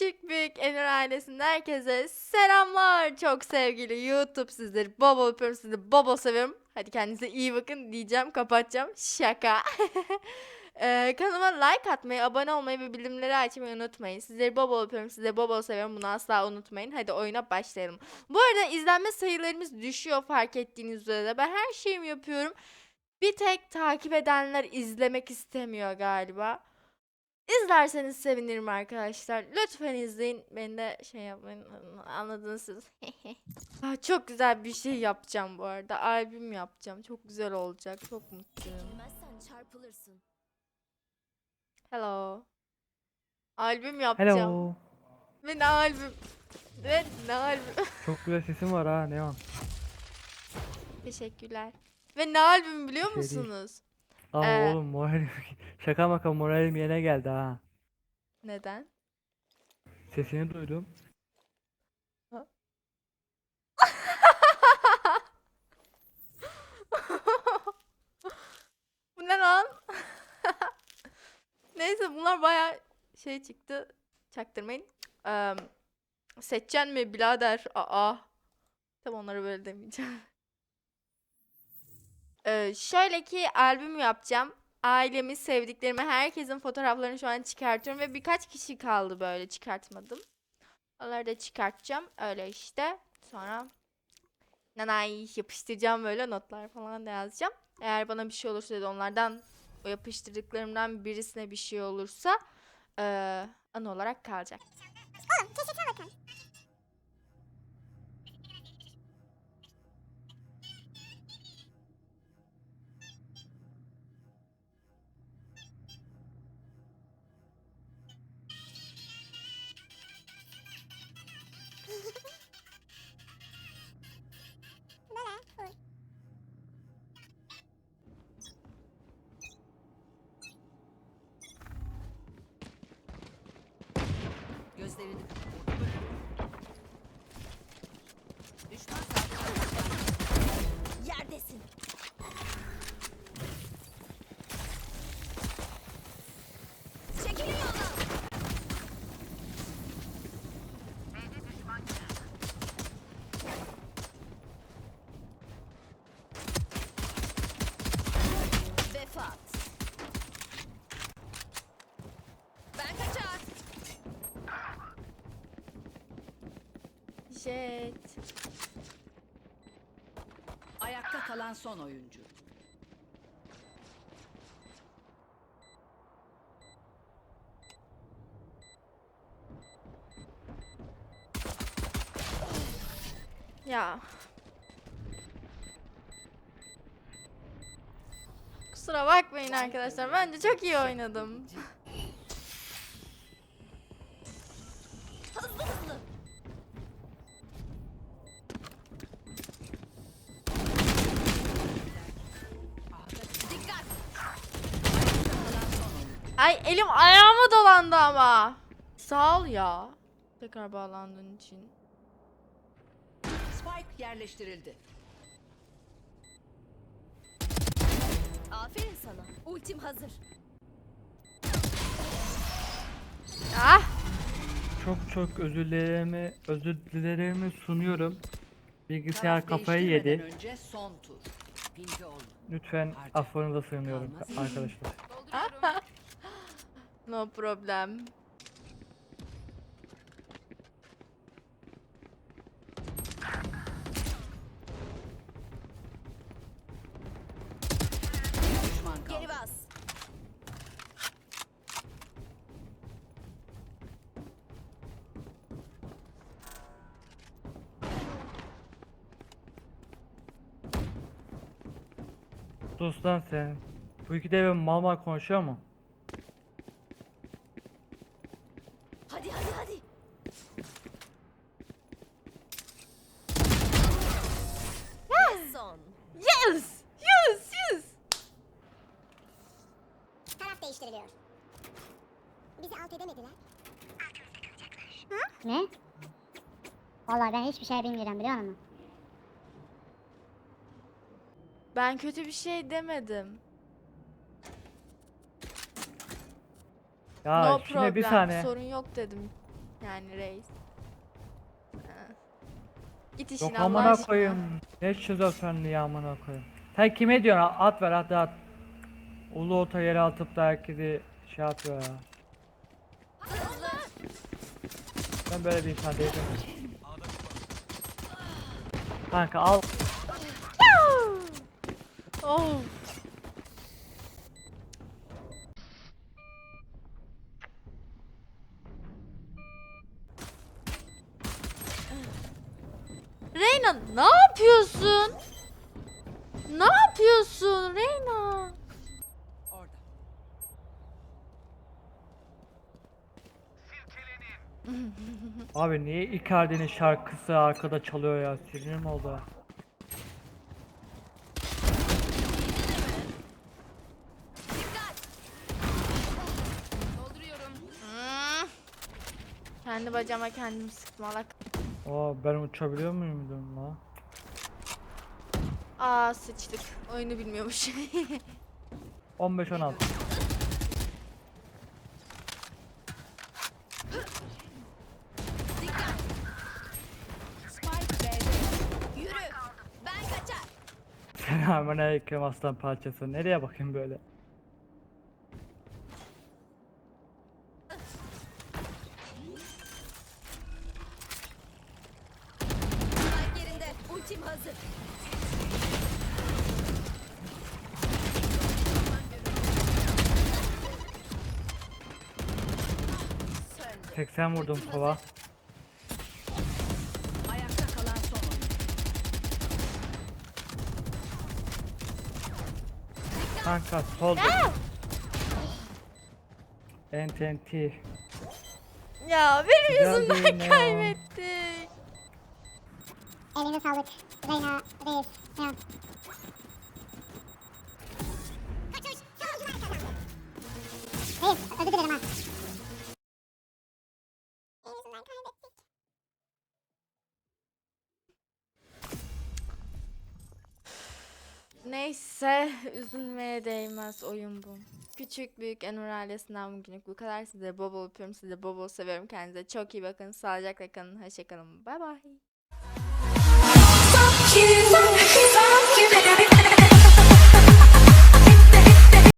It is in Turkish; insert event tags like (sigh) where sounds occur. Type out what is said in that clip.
Küçük büyük Emir ailesinden herkese selamlar. Çok sevgili YouTube sizleri baba öpüyorum sizi baba seviyorum. Hadi kendinize iyi bakın diyeceğim kapatacağım. Şaka. (laughs) Ee, kanalıma like atmayı, abone olmayı ve bildirimleri açmayı unutmayın. Sizleri baba öpüyorum, sizi baba seviyorum. Bunu asla unutmayın. Hadi oyuna başlayalım. Bu arada izlenme sayılarımız düşüyor fark ettiğiniz üzere. Ben her şeyimi yapıyorum. Bir tek takip edenler izlemek istemiyor galiba. İzlerseniz sevinirim arkadaşlar. Lütfen izleyin. Beni de şey yapmayın. Anladınız siz. (laughs) Ah, çok güzel bir şey yapacağım bu arada. Albüm yapacağım. Çok güzel olacak. Çok mutluyum. Çarpılırsın. Hello. Albüm yapacağım. Hello. Ve ne albüm? Ve ne albüm? (laughs) Çok güzel sesin var ha Neon. Teşekkürler. Ve ne albüm biliyor şey değil. musunuz? Ama Ee, oğlum moralim (laughs) şaka maka moralim yerine geldi ha. Neden? Sesini duydum. (laughs) Bu ne lan? (laughs) Neyse bunlar baya şey çıktı. Çaktırmayın. Eee seçeceksin mi birader? Aa. Tam onları böyle demeyeceğim. Eee, şöyle ki albüm yapacağım. Ailemi, sevdiklerimi, herkesin fotoğraflarını şu an çıkartıyorum ve birkaç kişi kaldı böyle çıkartmadım. Onları da çıkartacağım. Öyle işte. Sonra nanay yapıştıracağım böyle notlar falan da yazacağım. Eğer bana bir şey olursa da onlardan o yapıştırdıklarımdan birisine bir şey olursa eee anı olarak kalacak. Gözlerini kapat. Düşman Jet. Ayakta kalan son oyuncu. Ya. Kusura bakmayın arkadaşlar. Bence çok iyi oynadım. Ay elim ayağıma dolandı ama. Sağ ol ya. Tekrar bağlandığın için. Spike yerleştirildi. Aferin sana. Ultim hazır. Ah! Çok çok özürlerimi özür dilerimimi sunuyorum. Bilgisayar Taraf kafayı yedi. Önce son tur. Pinti olun. Lütfen affınıza sığınıyorum arkadaşlar. No problem. Geri bas. Sus lan sen. Bu iki de mal mal konuşuyor mu? Hadi hadi hadi. Ve son. Yes! Yes! Yes! Taraf değiştiriliyor. Bizi alt edemediler. Ne? Vallahi ben hiçbir şey bilmiyorum biliyor musun? Ben kötü bir şey demedim. Ya no şimdi problem. bir saniye. Sorun yok dedim. Yani reis. Ha. Git işine Yok Allah amına aşkına. koyayım. Ne şizofrenliği amına koyayım. Sen kime diyorsun? At ver hadi at. Ulu ota yere atıp da herkesi şey yapıyor ya. Ben böyle bir insan değilim. Kanka al. Oh. Reyna ne yapıyorsun? Ne yapıyorsun Reyna? Abi niye Icardi'nin şarkısı arkada çalıyor ya? Sinirim oldu. Kendi bacama kendimi sıkmalak. Aa ben uçabiliyor muyum la? Aa sıçtık. Oyunu bilmiyormuş. (laughs) 15 16. Selamünaleyküm aslan parçası. Nereye bakayım böyle? Ultim hazır. 80 vurdum. Kanka solda. NTNT. ya benim yüzümden mi ya? kaybettik. Eline sağlık. Reyna, Reis. Ya. Kaçış. Savunucular kazandı. Reis özür dilerim ha. Neyse üzülmeye değmez oyun bu. Küçük büyük Enur ailesinden bugünlük bu kadar. Size bol bol öpüyorum. Sizi bol bol seviyorum. Kendinize çok iyi bakın. Sağlıcakla kalın. Hoşçakalın. Bay bay.